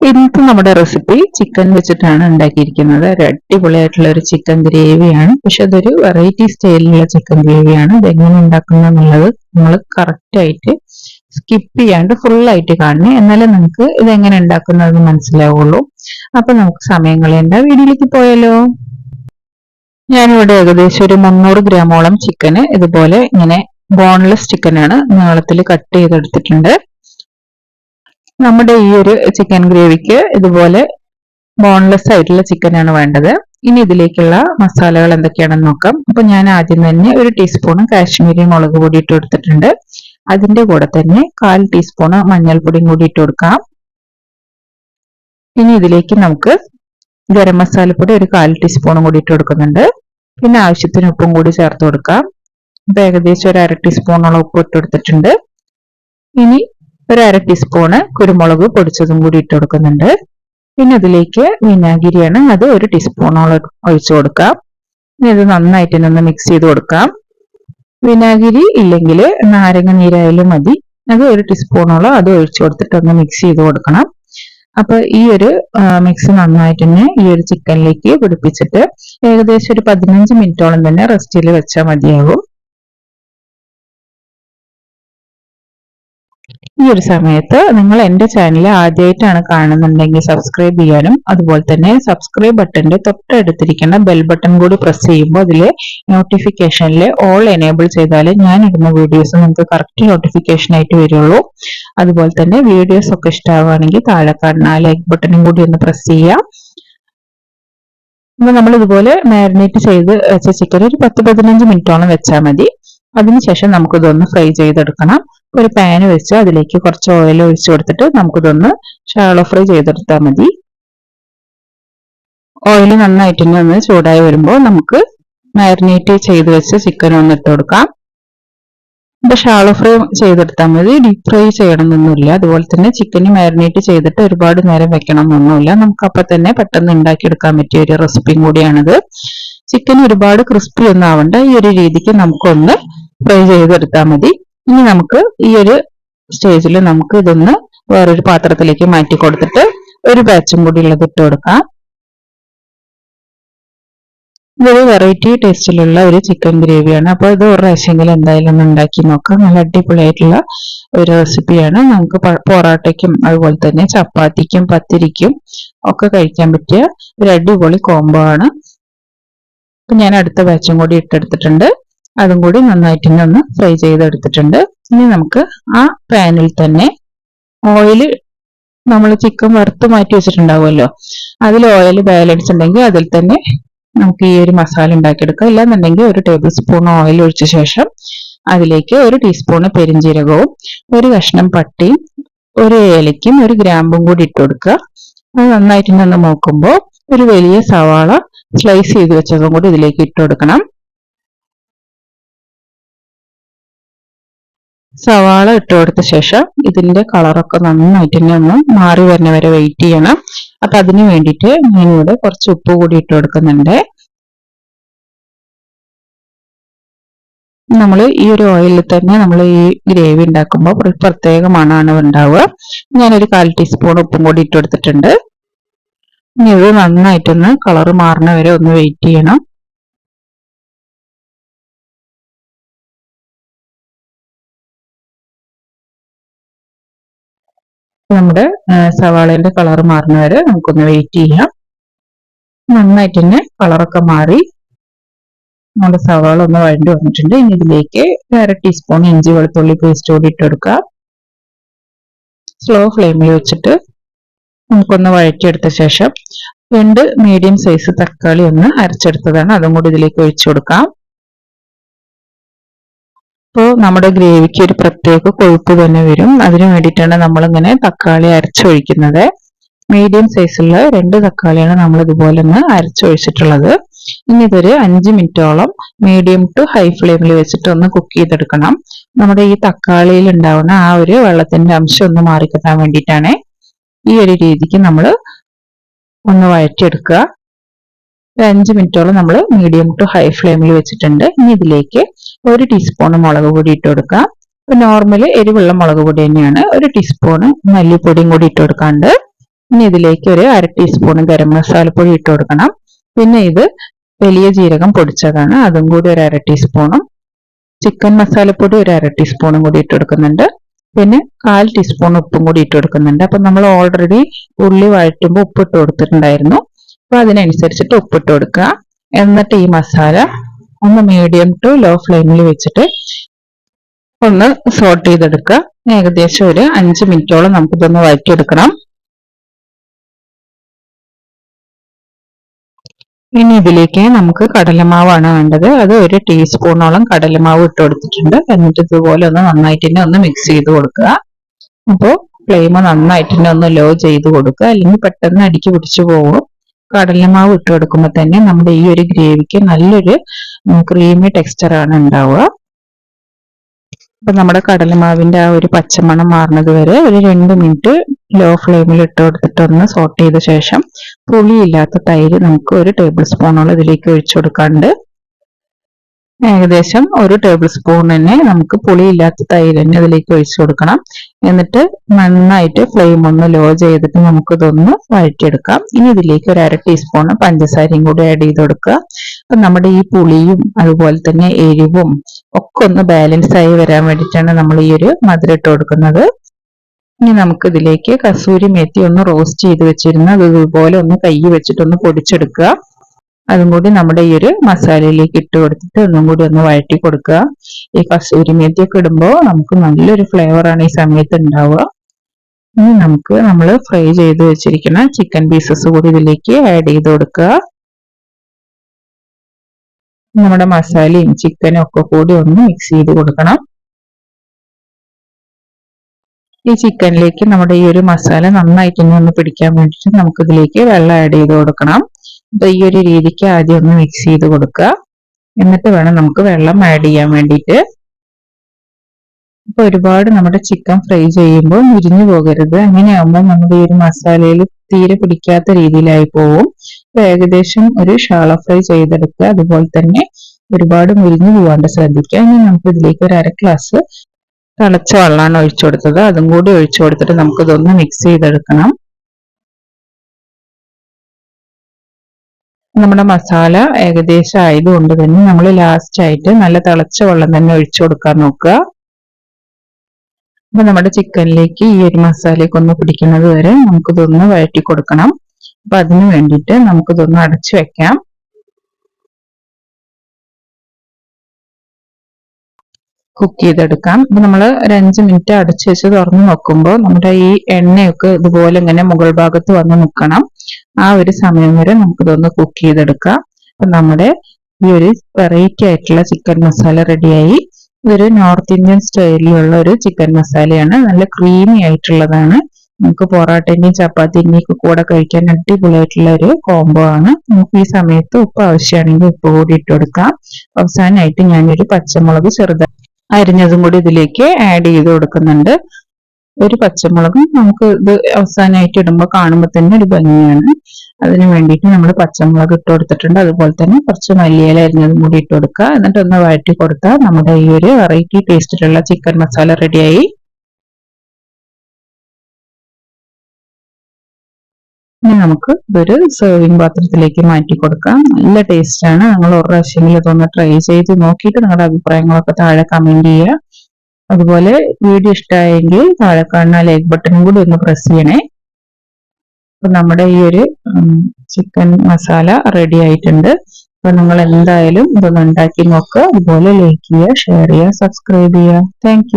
ഇന്നത്തെ നമ്മുടെ recipe chicken വെച്ചിട്ടാണ് ഉണ്ടാക്കിയിരിക്കുന്നത്. ഒരു അടിപൊളിയായിട്ടുള്ള ഒരു ചിക്കൻ ഗ്രേവിയാണ് പക്ഷെ അതൊരു വെറൈറ്റി സ്റ്റൈലിലുള്ള ചിക്കൻ ഗ്രേവിയാണ് ഇതെങ്ങനെ ഉണ്ടാക്കുന്നത് എന്നുള്ളത് നമ്മൾ കറക്റ്റായിട്ട് സ്കിപ്പ് ചെയ്യാണ്ട് ഫുൾ ആയിട്ട് കാണണേ. എന്നാലേ നമുക്ക് ഇതെങ്ങനെ ഉണ്ടാക്കുന്നത് മനസ്സിലാവുള്ളൂ. അപ്പൊ നമുക്ക് സമയം കളയണ്ട. വീഡിയോയിലേക്ക് പോയാലോ? ഞാനിവിടെ ഏകദേശം ഒരു മുന്നൂറ് ഗ്രാമോളം ചിക്കന് ഇതുപോലെ ഇങ്ങനെ ബോൺലെസ് ചിക്കനാണ് നീളത്തിൽ കട്ട് ചെയ്തെടുത്തിട്ടുണ്ട്. നമ്മുടെ ഈ ഒരു ചിക്കൻ ഗ്രേവിക്ക് ഇതുപോലെ ബോൺലെസ് ആയിട്ടുള്ള ചിക്കനാണ് വേണ്ടത്. ഇനി ഇതിലേക്കുള്ള മസാലകൾ എന്തൊക്കെയാണെന്ന് നോക്കാം. അപ്പൊ ഞാൻ ആദ്യം തന്നെ ഒരു ടീസ്പൂൺ കാശ്മീരി മുളക് പൊടി ഇട്ട് കൊടുത്തിട്ടുണ്ട്. അതിന്റെ കൂടെ തന്നെ കാൽ ടീസ്പൂൺ മഞ്ഞൾപ്പൊടിയും കൂടി ഇട്ട് കൊടുക്കാം. ഇനി ഇതിലേക്ക് നമുക്ക് ഗരം മസാലപ്പൊടി ഒരു കാൽ ടീസ്പൂണും കൂടി ഇട്ട് കൊടുക്കുന്നുണ്ട്. പിന്നെ ആവശ്യത്തിന് ഉപ്പും കൂടി ചേർത്ത് കൊടുക്കാം. ഇപ്പൊ ഏകദേശം ഒരു അര ടീസ്പൂണോളം ഉപ്പ് ഇട്ട് കൊടുത്തിട്ടുണ്ട്. ഇനി ഒരു അര ടീസ്പൂണ് കുരുമുളക് പൊടിച്ചതും കൂടി ഇട്ട് കൊടുക്കുന്നുണ്ട്. പിന്നെ അതിലേക്ക് വിനാഗിരിയാണ് അത് ഒരു ടീസ്പൂണോളം ഒഴിച്ചു കൊടുക്കാം ഇനി ഇത് നന്നായിട്ട് ഒന്ന് മിക്സ് ചെയ്ത് കൊടുക്കാം. വിനാഗിരി ഇല്ലെങ്കിൽ നാരങ്ങ നീരായാലും മതി. അത് ഒരു ടീസ്പൂണോളം അത് ഒഴിച്ചു കൊടുത്തിട്ട് ഒന്ന് മിക്സ് ചെയ്ത് കൊടുക്കണം. അപ്പൊ ഈ ഒരു മിക്സ് നന്നായിട്ട് തന്നെ ഈ ഒരു ചിക്കനിലേക്ക് പിടിപ്പിച്ചിട്ട് ഏകദേശം ഒരു പതിനഞ്ച് മിനിറ്റോളം തന്നെ റെസ്റ്റിൽ വെച്ചാൽ മതിയാകും ഈ ഒരു സമയത്ത് നിങ്ങൾ എന്റെ ചാനൽ ആദ്യമായിട്ടാണ് കാണുന്നുണ്ടെങ്കിൽ സബ്സ്ക്രൈബ് ചെയ്യാനും അതുപോലെ തന്നെ സബ്സ്ക്രൈബ് ബട്ടന്റെ തൊട്ടടുത്തിരിക്കുന്ന ബെൽ ബട്ടൺ കൂടി പ്രസ് ചെയ്യുമ്പോൾ അതിലെ നോട്ടിഫിക്കേഷനിൽ ഓൾ എനേബിൾ ചെയ്താൽ ഞാൻ ഇടുന്ന വീഡിയോസ് നിങ്ങൾക്ക് കറക്റ്റ് നോട്ടിഫിക്കേഷൻ ആയിട്ട് വരുള്ളൂ. അതുപോലെ തന്നെ വീഡിയോസ് ഒക്കെ ഇഷ്ടമാവുകയാണെങ്കിൽ താഴെ കാണുന്ന ലൈക്ക് ബട്ടണും കൂടി ഒന്ന് പ്രസ് ചെയ്യാം അപ്പൊ നമ്മൾ ഇതുപോലെ മാരിനേറ്റ് ചെയ്ത് വെച്ച ചിക്കൻ ഒരു പത്ത് പതിനഞ്ച് മിനിറ്റോളം വെച്ചാൽ മതി. അതിനുശേഷം നമുക്കിതൊന്ന് ഫ്രൈ ചെയ്തെടുക്കണം. ഒരു പാൻ വെച്ച് അതിലേക്ക് കുറച്ച് ഓയിൽ ഒഴിച്ചു കൊടുത്തിട്ട് നമുക്കിതൊന്ന് ഷാളോ ഫ്രൈ ചെയ്തെടുത്താൽ മതി. ഓയിൽ നന്നായിട്ട് ഒന്ന് ചൂടായി വരുമ്പോൾ നമുക്ക് മാരിനേറ്റ് ചെയ്ത് വെച്ച് ചിക്കൻ ഒന്ന് ഇട്ട് കൊടുക്കാം. ഇപ്പൊ ഷാളോ ഫ്രൈ ചെയ്തെടുത്താൽ മതി. ഡീപ് ഫ്രൈ ചെയ്യണമെന്നൊന്നുമില്ല. അതുപോലെ തന്നെ ചിക്കന് മാരിനേറ്റ് ചെയ്തിട്ട് ഒരുപാട് നേരം വെക്കണം എന്നൊന്നുമില്ല നമുക്ക് അപ്പൊ തന്നെ പെട്ടെന്ന് ഉണ്ടാക്കിയെടുക്കാൻ പറ്റിയ ഒരു റെസിപ്പിയും കൂടിയാണിത്. ചിക്കൻ ഒരുപാട് ക്രിസ്പി ഒന്നും ആവണ്ട. ഈ ഒരു രീതിക്ക് നമുക്കൊന്ന് ഫ്രൈ ചെയ്തെടുത്താൽ മതി. ഇനി നമുക്ക് ഈ ഒരു സ്റ്റേജിൽ നമുക്ക് ഇതൊന്ന് വേറൊരു പാത്രത്തിലേക്ക് മാറ്റി കൊടുത്തിട്ട് ഒരു ബാച്ചും കൂടി ഉള്ളത് ഇട്ട് കൊടുക്കാം. ഇതൊരു വെറൈറ്റി ടേസ്റ്റിലുള്ള ഒരു ചിക്കൻ ഗ്രേവിയാണ് അപ്പൊ ഇത് ഒരു പ്രാവശ്യമെങ്കിലും എന്തായാലും ഒന്ന് ഉണ്ടാക്കി നോക്കാം. നല്ല അടിപൊളിയായിട്ടുള്ള ഒരു റെസിപ്പിയാണ് നമുക്ക് പൊറോട്ടയ്ക്കും അതുപോലെ തന്നെ ചപ്പാത്തിക്കും പത്തിരിക്കും ഒക്കെ കഴിക്കാൻ പറ്റിയ ഒരു അടിപൊളി കോംബോ ആണ്. ഞാൻ അടുത്ത ബാച്ചും കൂടി ഇട്ടെടുത്തിട്ടുണ്ട്. അതും കൂടി നന്നായിട്ട് ഒന്ന് ഫ്രൈ ചെയ്തെടുത്തിട്ടുണ്ട്. ഇനി നമുക്ക് ആ പാനിൽ തന്നെ ഓയിൽ നമ്മൾ ചിക്കൻ വറുത്ത് മാറ്റി വെച്ചിട്ടുണ്ടാവുമല്ലോ. അതിൽ ഓയിൽ ബാലൻസ് ഉണ്ടെങ്കിൽ അതിൽ തന്നെ നമുക്ക് ഈ ഒരു മസാല ഉണ്ടാക്കിയെടുക്കാം. ഇല്ലാന്നുണ്ടെങ്കിൽ ഒരു ടേബിൾ സ്പൂൺ ഓയിൽ ഒഴിച്ച ശേഷം അതിലേക്ക് ഒരു ടീസ്പൂൺ പെരിഞ്ചീരകവും ഒരു കഷ്ണം പട്ടിയും ഒരു ഏലയ്ക്കും ഒരു ഗ്രാമ്പും കൂടി ഇട്ട് കൊടുക്കുക. അത് നന്നായിട്ട് നിന്ന് നോക്കുമ്പോൾ ഒരു വലിയ സവാള സ്ലൈസ് ചെയ്ത് വെച്ചതും കൂടി ഇതിലേക്ക് ഇട്ട് കൊടുക്കണം. സവാള ഇട്ട് കൊടുത്ത ശേഷം ഇതിന്റെ കളറൊക്കെ നന്നായിട്ട് തന്നെ ഒന്ന് മാറി വരുന്ന വരെ വെയിറ്റ് ചെയ്യണം. അപ്പൊ അതിന് വേണ്ടിയിട്ട് ഞാനിവിടെ കുറച്ച് ഉപ്പ് കൂടി ഇട്ട് കൊടുക്കുന്നുണ്ട്. നമ്മൾ ഈ ഒരു ഓയിലിൽ തന്നെ നമ്മൾ ഈ ഗ്രേവി ഉണ്ടാക്കുമ്പോൾ ഒരു പ്രത്യേക മണമാണ് ഉണ്ടാവുക. ഞാനൊരു കാൽ ടീസ്പൂൺ ഉപ്പും കൂടി ഇട്ട് കൊടുത്തിട്ടുണ്ട്. ഇനി ഇത് നന്നായിട്ടൊന്ന് കളർ മാറുന്ന വരെ ഒന്ന് വെയിറ്റ് ചെയ്യണം. നമ്മുടെ സവാളയുടെ കളർ മാറുന്ന വരെ നമുക്കൊന്ന് വെയിറ്റ് ചെയ്യാം. നന്നായിട്ട് തന്നെ കളറൊക്കെ മാറി. നമ്മുടെ സവാള ഒന്ന് വഴണ്ടി വന്നിട്ടുണ്ട്. ഇനി ഇതിലേക്ക് അര ടീസ്പൂൺ ഇഞ്ചി വെളുത്തുള്ളി പേസ്റ്റ് കൂടി ഇട്ടെടുക്കുക. സ്ലോ ഫ്ലെയിമിൽ വെച്ചിട്ട് നമുക്കൊന്ന് വഴറ്റിയെടുത്ത ശേഷം രണ്ട് മീഡിയം സൈസ് തക്കാളി ഒന്ന് അരച്ചെടുത്തതാണ്. അതും കൂടി ഇതിലേക്ക് ഒഴിച്ചു കൊടുക്കാം. അപ്പോൾ നമ്മുടെ ഗ്രേവിക്ക് ഒരു പ്രത്യേക കൊഴുപ്പ് തന്നെ വരും. അതിനു വേണ്ടിയിട്ടാണ് നമ്മളിങ്ങനെ തക്കാളി അരച്ചൊഴിക്കുന്നത്. മീഡിയം സൈസുള്ള രണ്ട് തക്കാളിയാണ് നമ്മൾ ഇതുപോലെ ഒന്ന് അരച്ചൊഴിച്ചിട്ടുള്ളത്. ഇനി ഇതൊരു അഞ്ച് മിനിറ്റോളം മീഡിയം ടു ഹൈ ഫ്ലെയിമിൽ വെച്ചിട്ട് ഒന്ന് കുക്ക് ചെയ്തെടുക്കണം. നമ്മുടെ ഈ തക്കാളിയിൽ ഉണ്ടാവുന്ന ആ ഒരു വെള്ളത്തിന്റെ അംശം ഒന്ന് മാറിക്കിട്ടാൻ വേണ്ടിയിട്ടാണ് ഈ ഒരു രീതിക്ക് നമ്മൾ ഒന്ന് വഴറ്റിയെടുക്കുക. അഞ്ച് മിനിറ്റോളം നമ്മൾ മീഡിയം ടു ഹൈ ഫ്ലെയിമിൽ വെച്ചിട്ടുണ്ട്. ഇനി ഇതിലേക്ക് ഒരു ടീസ്പൂൺ മുളക് പൊടി ഇട്ട് കൊടുക്കാം. നോർമൽ എരിവുള്ള മുളക് പൊടി തന്നെയാണ്. ഒരു ടീസ്പൂൺ മല്ലിപ്പൊടിയും കൂടി ഇട്ട് കൊടുക്കാണ്ട്. ഇനി ഇതിലേക്ക് ഒരു അര ടീസ്പൂൺ ഗരം മസാലപ്പൊടി ഇട്ട് കൊടുക്കണം. പിന്നെ ഇത് വലിയ ജീരകം പൊടിച്ചതാണ്. അതും കൂടി ഒരു അര ടീസ്പൂണും ചിക്കൻ മസാലപ്പൊടി ഒരു അര ടീസ്പൂണും കൂടി ഇട്ട് കൊടുക്കുന്നുണ്ട്. പിന്നെ കാൽ ടീസ്പൂൺ ഉപ്പും കൂടി ഇട്ട് കൊടുക്കുന്നുണ്ട്. അപ്പൊ നമ്മൾ ഓൾറെഡി ഉള്ളി വഴറ്റുമ്പോൾ ഉപ്പിട്ട് കൊടുത്തിട്ടുണ്ടായിരുന്നു. അപ്പൊ അതിനനുസരിച്ചിട്ട് ഉപ്പിട്ട് കൊടുക്കുക എന്നിട്ട് ഈ മസാല ഒന്ന് മീഡിയം ടു ലോ ഫ്ലെയിമിൽ വെച്ചിട്ട് ഒന്ന് സോട്ട് ചെയ്തെടുക്കുക. ഏകദേശം ഒരു അഞ്ച് മിനിറ്റോളം നമുക്കിതൊന്ന് വഴറ്റിയെടുക്കണം. ഇനി ഇതിലേക്ക് നമുക്ക് കടലമാവാണ് വേണ്ടത്. അത് ഒരു ടീസ്പൂണോളം കടലമാവ് ഇട്ട് കൊടുത്തിട്ടുണ്ട്. എന്നിട്ട് ഇതുപോലെ ഒന്ന് നന്നായിട്ട് തന്നെ ഒന്ന് മിക്സ് ചെയ്ത് കൊടുക്കുക. അപ്പോൾ ഫ്ലെയിം നന്നായിട്ട് തന്നെ ഒന്ന് ലോ ചെയ്ത് കൊടുക്കുക. അല്ലെങ്കിൽ പെട്ടെന്ന് അടിക്ക് പിടിച്ചു പോകും. കടലമാവ് ഇട്ട് കൊടുക്കുമ്പോൾ തന്നെ നമ്മുടെ ഈ ഒരു ഗ്രേവിക്ക് നല്ലൊരു ക്രീമി ടെക്സ്ചർ ആണ് ഉണ്ടാവുക. അപ്പൊ നമ്മുടെ കടലമാവിന്റെ ആ ഒരു പച്ചമണം മാറുന്നത് വരെ ഒരു രണ്ട് മിനിറ്റ് ലോ ഫ്ലെയിമിൽ ഇട്ട് കൊടുത്തിട്ടൊന്ന് സോട്ട് ചെയ്ത ശേഷം പുളിയില്ലാത്ത തൈര് നമുക്ക് ഒരു ടേബിൾ സ്പൂണോളം ഇതിലേക്ക് ഒഴിച്ചു കൊടുക്കാണ്ട് ഏകദേശം ഒരു ടേബിൾ സ്പൂൺ തന്നെ നമുക്ക് പുളിയില്ലാത്ത തന്നെ അതിലേക്ക് ഒഴിച്ചു കൊടുക്കണം. എന്നിട്ട് നന്നായിട്ട് ഫ്ലെയിം ഒന്ന് ലോ ചെയ്തിട്ട് നമുക്ക് ഇതൊന്ന് വഴറ്റിയെടുക്കാം. ഇനി ഇതിലേക്ക് ഒരു അര ടീസ്പൂൺ പഞ്ചസാരയും കൂടി ആഡ് ചെയ്ത് കൊടുക്കുക. അപ്പൊ നമ്മുടെ ഈ പുളിയും അതുപോലെ തന്നെ എരിവും ഒക്കെ ഒന്ന് ബാലൻസ് ആയി വരാൻ വേണ്ടിയിട്ടാണ് നമ്മൾ ഈ ഒരു മധുരം ഇട്ട് കൊടുക്കുന്നത്. ഇനി നമുക്ക് ഇതിലേക്ക് കസൂരി മേത്തി ഒന്ന് റോസ്റ്റ് ചെയ്ത് വെച്ചിരുന്ന അത് ഇതുപോലെ ഒന്ന് കൈ വെച്ചിട്ടൊന്ന് പൊടിച്ചെടുക്കുക. അതും കൂടി നമ്മുടെ ഈ ഒരു മസാലയിലേക്ക് ഇട്ട് കൊടുത്തിട്ട് ഒന്നും കൂടി ഒന്ന് വഴറ്റി കൊടുക്കുക. ഈ കസൂരി മേത്തിയൊക്കെ ഇടുമ്പോൾ നമുക്ക് നല്ലൊരു ഫ്ലേവറാണ് ഈ സമയത്ത് ഉണ്ടാവുക ഇനി നമുക്ക് നമ്മൾ ഫ്രൈ ചെയ്ത് വെച്ചിരിക്കുന്ന ചിക്കൻ പീസസ് കൂടി ഇതിലേക്ക് ആഡ് ചെയ്ത് കൊടുക്കുക. നമ്മുടെ മസാലയും ചിക്കനും ഒക്കെ കൂടി ഒന്ന് മിക്സ് ചെയ്ത് കൊടുക്കണം. ഈ ചിക്കനിലേക്ക് നമ്മുടെ ഈ ഒരു മസാല നന്നായിട്ട് ഒന്ന് പിടിക്കാൻ വേണ്ടിയിട്ട് നമുക്ക് ഇതിലേക്ക് വെള്ളം ആഡ് ചെയ്ത് കൊടുക്കണം. ഈ ഒരു രീതിക്ക് ആദ്യം ഒന്ന് മിക്സ് ചെയ്ത് കൊടുക്കുക. എന്നിട്ട് വേണം നമുക്ക് വെള്ളം ആഡ് ചെയ്യാൻ വേണ്ടിയിട്ട്. ഇപ്പൊ ഒരുപാട് നമ്മുടെ ചിക്കൻ ഫ്രൈ ചെയ്യുമ്പോൾ മുരിഞ്ഞു പോകരുത്. അങ്ങനെയാകുമ്പോൾ നമ്മുടെ ഈ ഒരു മസാലയിൽ തീരെ പിടിക്കാത്ത രീതിയിലായി പോവും. അപ്പൊ ഏകദേശം ഒരു ഷാള ഫ്രൈ ചെയ്തെടുക്കുക. അതുപോലെ തന്നെ ഒരുപാട് മുരിഞ്ഞു പോകാണ്ട് ശ്രദ്ധിക്കുക. ഇനി നമുക്ക് ഇതിലേക്ക് ഒരു അര ഗ്ലാസ് തിളച്ച വെള്ളമാണ് ഒഴിച്ചു കൊടുത്തത്. അതും കൂടി ഒഴിച്ചു കൊടുത്തിട്ട് നമുക്കിതൊന്ന് മിക്സ് ചെയ്തെടുക്കണം. നമ്മുടെ മസാല ഏകദേശം ആയതുകൊണ്ട് തന്നെ നമ്മൾ ലാസ്റ്റ് ആയിട്ട് നല്ല തിളച്ച വെള്ളം തന്നെ ഒഴിച്ചു കൊടുക്കാൻ നോക്കുക. അപ്പൊ നമ്മുടെ ചിക്കനിലേക്ക് ഈ ഒരു മസാലയൊക്കെ ഒന്ന് പിടിക്കുന്നത് വരെ നമുക്കിതൊന്ന് വഴറ്റി കൊടുക്കണം. അപ്പൊ അതിന് വേണ്ടിയിട്ട് നമുക്കിതൊന്ന് അടച്ചു വെക്കാം. കുക്ക് ചെയ്തെടുക്കാം. അപ്പൊ നമ്മൾ ഒരു അഞ്ച് മിനിറ്റ് അടച്ചു വെച്ച് തുറന്ന് നോക്കുമ്പോൾ നമ്മുടെ ഈ എണ്ണയൊക്കെ ഇതുപോലെ ഇങ്ങനെ മുകൾ ഭാഗത്ത് വന്ന് നിൽക്കണം. ആ ഒരു സമയം വരെ നമുക്കിതൊന്ന് കുക്ക് ചെയ്തെടുക്കാം. അപ്പൊ നമ്മുടെ ഈ ഒരു വെറൈറ്റി ആയിട്ടുള്ള ചിക്കൻ മസാല റെഡിയായി ഇതൊരു നോർത്ത് ഇന്ത്യൻ സ്റ്റൈലിലുള്ള ഒരു ചിക്കൻ മസാലയാണ് നല്ല ക്രീമി ആയിട്ടുള്ളതാണ്. നമുക്ക് പൊറോട്ടന്റെയും ചപ്പാത്തിന്റെയും ഒക്കെ കൂടെ കഴിക്കാൻ അടിപൊളിയായിട്ടുള്ള ഒരു കോംബോ ആണ്. നമുക്ക് ഈ സമയത്ത് ഉപ്പ് ആവശ്യമാണെങ്കിൽ ഉപ്പ് കൂടി ഇട്ട് കൊടുക്കാം. അവസാനമായിട്ട് ഞാനൊരു പച്ചമുളക് ചെറുതായി അരിഞ്ഞതും കൂടി ഇതിലേക്ക് ആഡ് ചെയ്ത് കൊടുക്കുന്നുണ്ട്. ഒരു പച്ചമുളകും നമുക്ക് ഇത് അവസാനമായിട്ട് ഇടുമ്പോൾ കാണുമ്പോൾ തന്നെ ഒരു ഭംഗിയാണ്. അതിന് വേണ്ടിയിട്ട് നമ്മൾ പച്ചമുളക് ഇട്ട് കൊടുത്തിട്ടുണ്ട്. അതുപോലെ തന്നെ കുറച്ച് മല്ലിയില അരിഞ്ഞതും കൂടി ഇട്ട് കൊടുക്കുക. എന്നിട്ട് ഒന്ന് വഴറ്റി കൊടുത്താൽ നമ്മുടെ ഈ ഒരു വെറൈറ്റി ടേസ്റ്റിലുള്ള ചിക്കൻ മസാല റെഡിയായി ഇനി നമുക്ക് ഇതൊരു സെർവിങ് പാത്രത്തിലേക്ക് മാറ്റി കൊടുക്കാം. നല്ല ടേസ്റ്റ് ആണ്. നിങ്ങൾ ഒരു പ്രാവശ്യമെങ്കിലും ഇതൊന്ന് ട്രൈ ചെയ്ത് നോക്കിയിട്ട് നിങ്ങളുടെ അഭിപ്രായങ്ങളൊക്കെ താഴെ കമന്റ് ചെയ്യുക. അതുപോലെ വീഡിയോ ഇഷ്ടമായെങ്കിൽ താഴെ കാണുന്ന ലൈക്ക് ബട്ടണും കൂടി ഒന്ന് പ്രസ് ചെയ്യണേ. അപ്പൊ നമ്മുടെ ഈ ഒരു ചിക്കൻ മസാല റെഡി ആയിട്ടുണ്ട്. അപ്പൊ നിങ്ങൾ എന്തായാലും ഇതൊന്ന് ഉണ്ടാക്കി നോക്കുക. അതുപോലെ ലൈക്ക് ചെയ്യുക ഷെയർ ചെയ്യുക സബ്സ്ക്രൈബ് ചെയ്യുക. താങ്ക്